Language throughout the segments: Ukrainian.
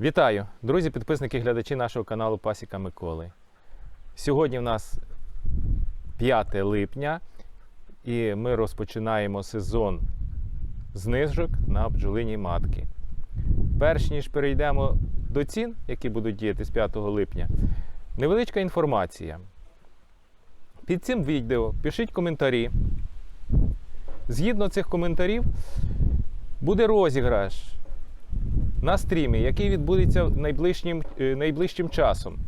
Вітаю, друзі, підписники, глядачі нашого каналу Пасіка Миколи. Сьогодні в нас 5 липня і ми розпочинаємо сезон знижок на бджолині матки. Перш ніж перейдемо до цін, які будуть діяти з 5 липня, невеличка інформація. Під цим відео пишіть коментарі. Згідно цих коментарів буде розіграш на стрімі, який відбудеться найближчим, е, найближчим часом.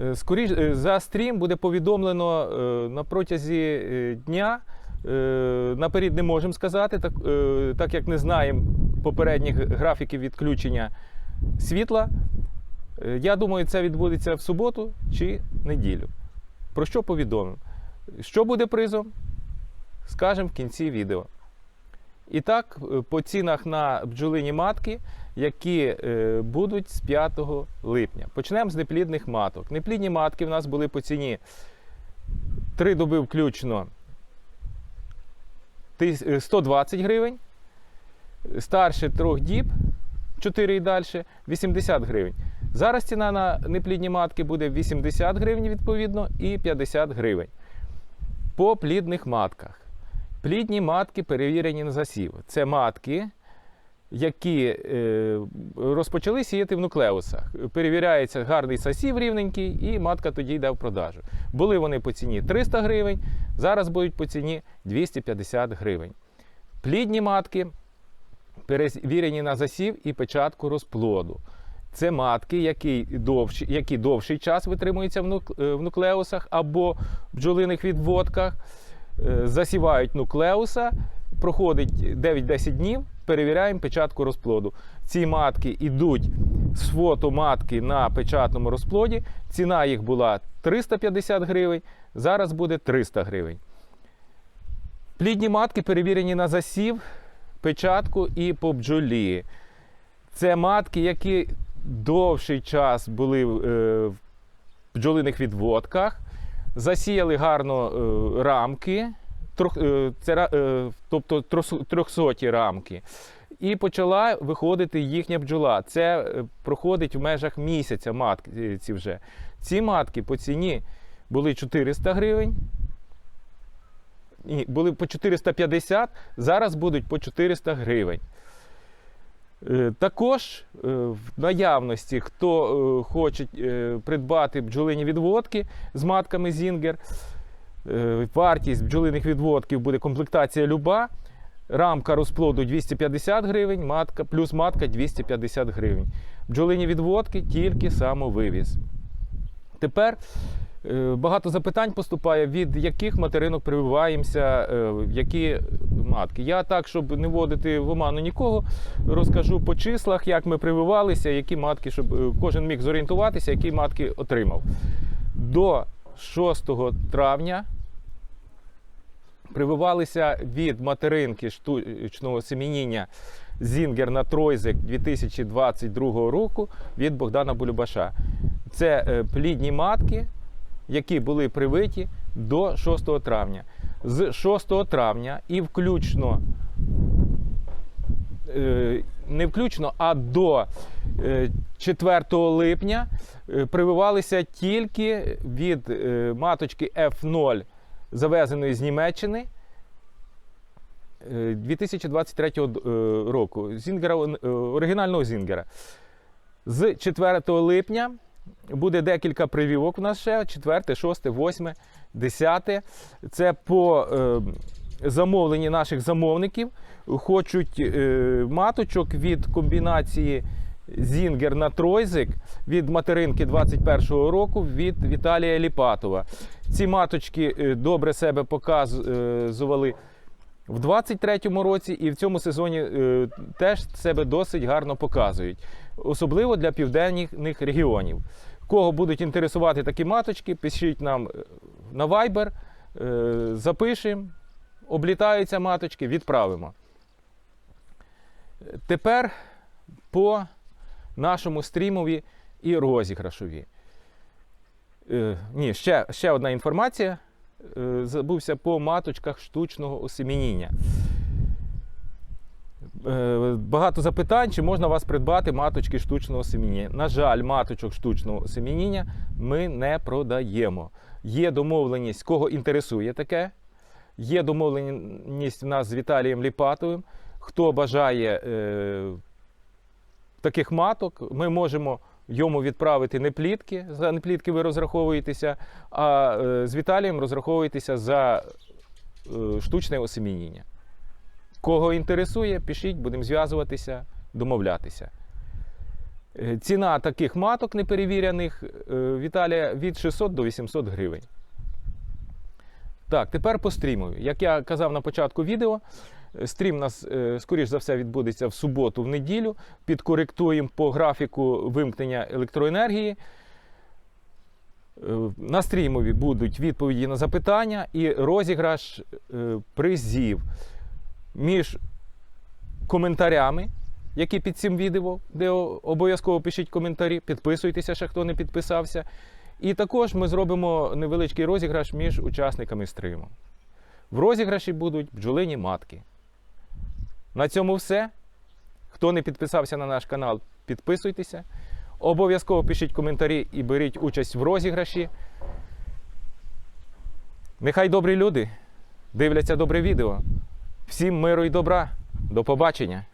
Е, Скоріш, е, за стрім буде повідомлено е, на протязі дня. Наперед не можемо сказати, так, так як не знаємо попередніх графіків відключення світла. Я думаю, це відбудеться в суботу чи неділю. Про що повідомимо? Що буде призом? Скажемо в кінці відео. І так, е, по цінах на бджолині матки, які е, будуть з 5 липня. Почнемо з неплідних маток. Неплідні матки в нас були по ціні 3 доби включно е, 120 гривень. Старше 3 діб 4 і далі 80 гривень. Зараз ціна на неплідні матки буде 80 гривень відповідно і 50 гривень. По плідних матках. Плідні матки перевірені на засів. Це матки, які е, розпочали сіяти в нуклеусах. Перевіряється гарний засів рівненький, і матка тоді йде в продажу. Були вони по ціні 300 гривень, зараз будуть по ціні 250 гривень. Плідні матки перевірені на засів і печатку розплоду. Це матки, які довші, які довший час витримуються в е, нуклеусах або бджолиних відводках засівають нуклеуса, проходить 9-10 днів, перевіряємо печатку розплоду. Ці матки йдуть з фото матки на печатному розплоді. Ціна їх була 350 гривень, зараз буде 300 гривень. Плідні матки перевірені на засів, печатку і по бджолі. Це матки, які довший час були е, в бджолиних відводках засіяли гарно е, рамки, трох, е, це, е, тобто трьохсоті рамки. І почала виходити їхня бджола. Це е, проходить в межах місяця матки вже. Ці матки по ціні були 400 гривень. Були по 450, зараз будуть по 400 гривень. Е, Також е, в наявності, хто е, хоче придбати бджолині відводки з матками Зінгер, вартість бджолиних відводків буде комплектація люба. Рамка розплоду 250 гривень, матка, плюс матка 250 гривень. Бджолині відводки тільки самовивіз. Тепер багато запитань поступає, від яких материнок прививаємося, е, які матки. Я так, щоб не вводити в оману нікого, розкажу по числах, як ми прививалися, які матки, щоб е, кожен міг зорієнтуватися, які матки отримав. До 6 травня прививалися від материнки штучного семеніння Зінгер на Тройзек 2022 року від Богдана Булюбаша. Це е, плідні матки, які були привиті до 6 травня. З 6 травня і включно е, не включно, а до е, 4 липня е, прививалися тільки від е, маточки F0, завезеної з Німеччини. е, 2023 е, року Зінгера, е, оригінального Зінгера. З 4 липня буде декілька привівок у нас ще: 4, 6, 8, 10. Це по е, замовленні наших замовників. Хочуть е, маточок від комбінації Зінгер на Тройзик від материнки 21-го року від Віталія Ліпатова. Ці маточки е, добре себе показували в 23-му році і в цьому сезоні е, теж себе досить гарно показують, особливо для південних регіонів. Кого будуть інтересувати такі маточки, пишіть нам е, на Viber, е, запишемо, облітаються маточки, відправимо. Тепер по нашому стрімові і розіграшові. Е, ні, ще, ще одна інформація. Е, забувся по маточках штучного осемініння. Е, Багато запитань, чи можна у вас придбати маточки штучного семіння. На жаль, маточок штучного семініння ми не продаємо. Є домовленість, кого інтересує таке. Є домовленість в нас з Віталієм Ліпатовим. Хто бажає е, таких маток, ми можемо йому відправити не плітки. За не плітки ви розраховуєтеся, а е, з Віталієм розраховуєтеся за е, штучне осемініння. Кого інтересує, пишіть, будемо зв'язуватися, домовлятися. Е, Ціна таких маток неперевірених Віталія від 600 до 800 гривень. Так, тепер по стріму. Як я казав на початку відео, стрім у нас, е, скоріш за все, відбудеться в суботу, в неділю. Підкоректуємо по графіку вимкнення електроенергії. Е, На стрімові будуть відповіді на запитання і розіграш е, призів між коментарями, які під цим відео, де обов'язково пишіть коментарі, підписуйтеся, ще хто не підписався. І також ми зробимо невеличкий розіграш між учасниками стриму. В розіграші будуть бджолині матки. На цьому все. Хто не підписався на наш канал, підписуйтеся. Обов'язково пишіть коментарі і беріть участь в розіграші. Нехай добрі люди дивляться добре відео. Всім миру і добра. До побачення!